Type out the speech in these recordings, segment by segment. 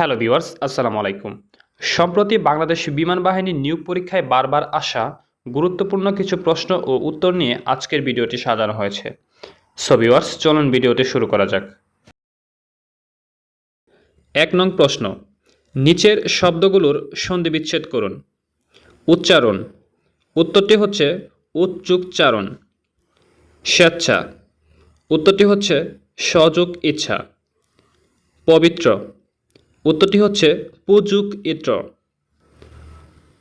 Hello viewers, আসসালামু আলাইকুম। সম্প্রতি বাংলাদেশ বিমান বাহিনীর নিয়োগ পরীক্ষায় বারবার আসা গুরুত্বপূর্ণ কিছু প্রশ্ন ও উত্তর নিয়ে আজকের ভিডিওটি সাজানো হয়েছে। সো ভিউয়ার্স চলুন ভিডিওটি শুরু করা যাক। এক নং প্রশ্ন, নিচের শব্দগুলোর সন্ধি বিচ্ছেদ করুন। উচ্চারণ, উত্তরটি হচ্ছে উচ্চুকচারণ। স্বেচ্ছা, উত্তরটি হচ্ছে সযোগ ইচ্ছা। পবিত্র উত্তরটি হচ্ছে পুযুক ইত্র।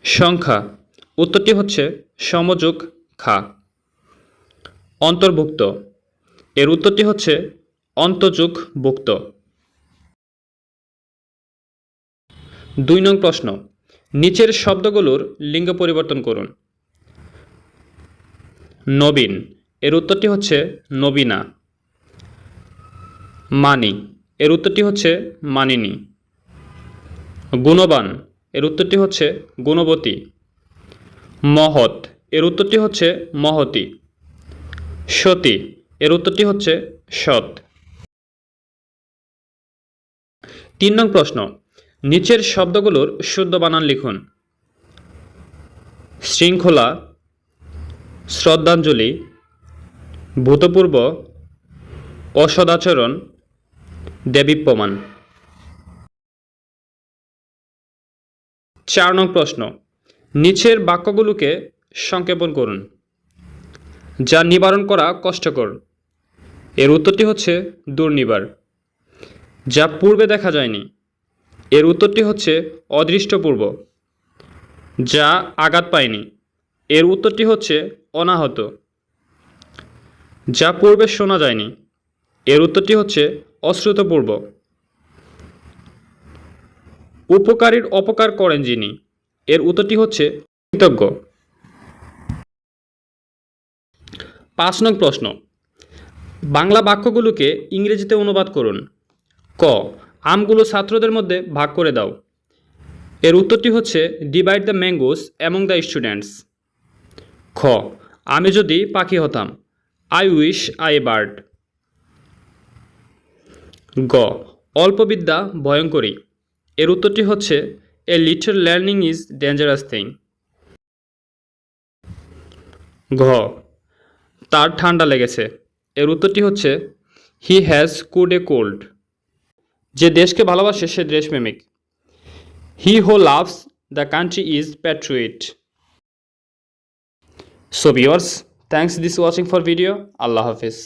সংখ্যা। উত্তরটি হচ্ছে সমযোগ খা। অন্তর্ভুক্ত। এর উত্তরটি হচ্ছে অন্তযুগ ভুক্ত। দুই নং প্রশ্ন। নিচের শব্দগুলোর লিঙ্গ পরিবর্তন করুন। নবীন। এর উত্তরটি হচ্ছে নবীনা। মানি। এর উত্তরটি হচ্ছে মানিনী। গুণবান। এর উত্তরটি হচ্ছে গুণবতী। মহৎ। এর উত্তরটি হচ্ছে মহতী। সতী। এর উত্তরটি হচ্ছে সৎ। তিন নং প্রশ্ন। নিচের শব্দগুলোর শুদ্ধ বানান লিখুন। শৃঙ্খলা, শ্রদ্ধাঞ্জলি, ভূতপূর্ব, অসদাচরণ দেবীপ্যমান চার নং প্রশ্ন। নিচের বাক্যগুলোকে সংক্ষেপণ করুন, যা নিবারণ করা কষ্টকর। এর উত্তরটি হচ্ছে দুর্নিবার, যা পূর্বে দেখা যায়নি। এর উত্তরটি হচ্ছে অদৃষ্টপূর্ব, যা আঘাত পায়নি। এর উত্তরটি হচ্ছে অনাহত, যা পূর্বে শোনা যায়নি। এর উত্তরটি হচ্ছে অশ্রুতপূর্ব উপকারীর অপকার করেন যিনি। এর উত্তরটি হচ্ছে কৃতজ্ঞ। পাঁচ নং প্রশ্ন। বাংলা বাক্যগুলোকে ইংরেজিতে অনুবাদ করুন। ক, আমগুলো ছাত্রদের মধ্যে ভাগ করে দাও। এর উত্তরটি হচ্ছে divide the mangoes among the students খ, আমি যদি পাখি হতাম আই উইশ আই বার্ড গ অল্পবিদ্যা ভয়ঙ্করী। এর উত্তরটি হচ্ছে a little learning is dangerous thing ঘ, তার ঠান্ডা লেগেছে। এর উত্তরটি হচ্ছে he has caught a cold যে দেশকে ভালোবাসে, সে দেশপ্রেমিক he who loves the country is patriot so viewers thanks this watching for video Allah Hafiz.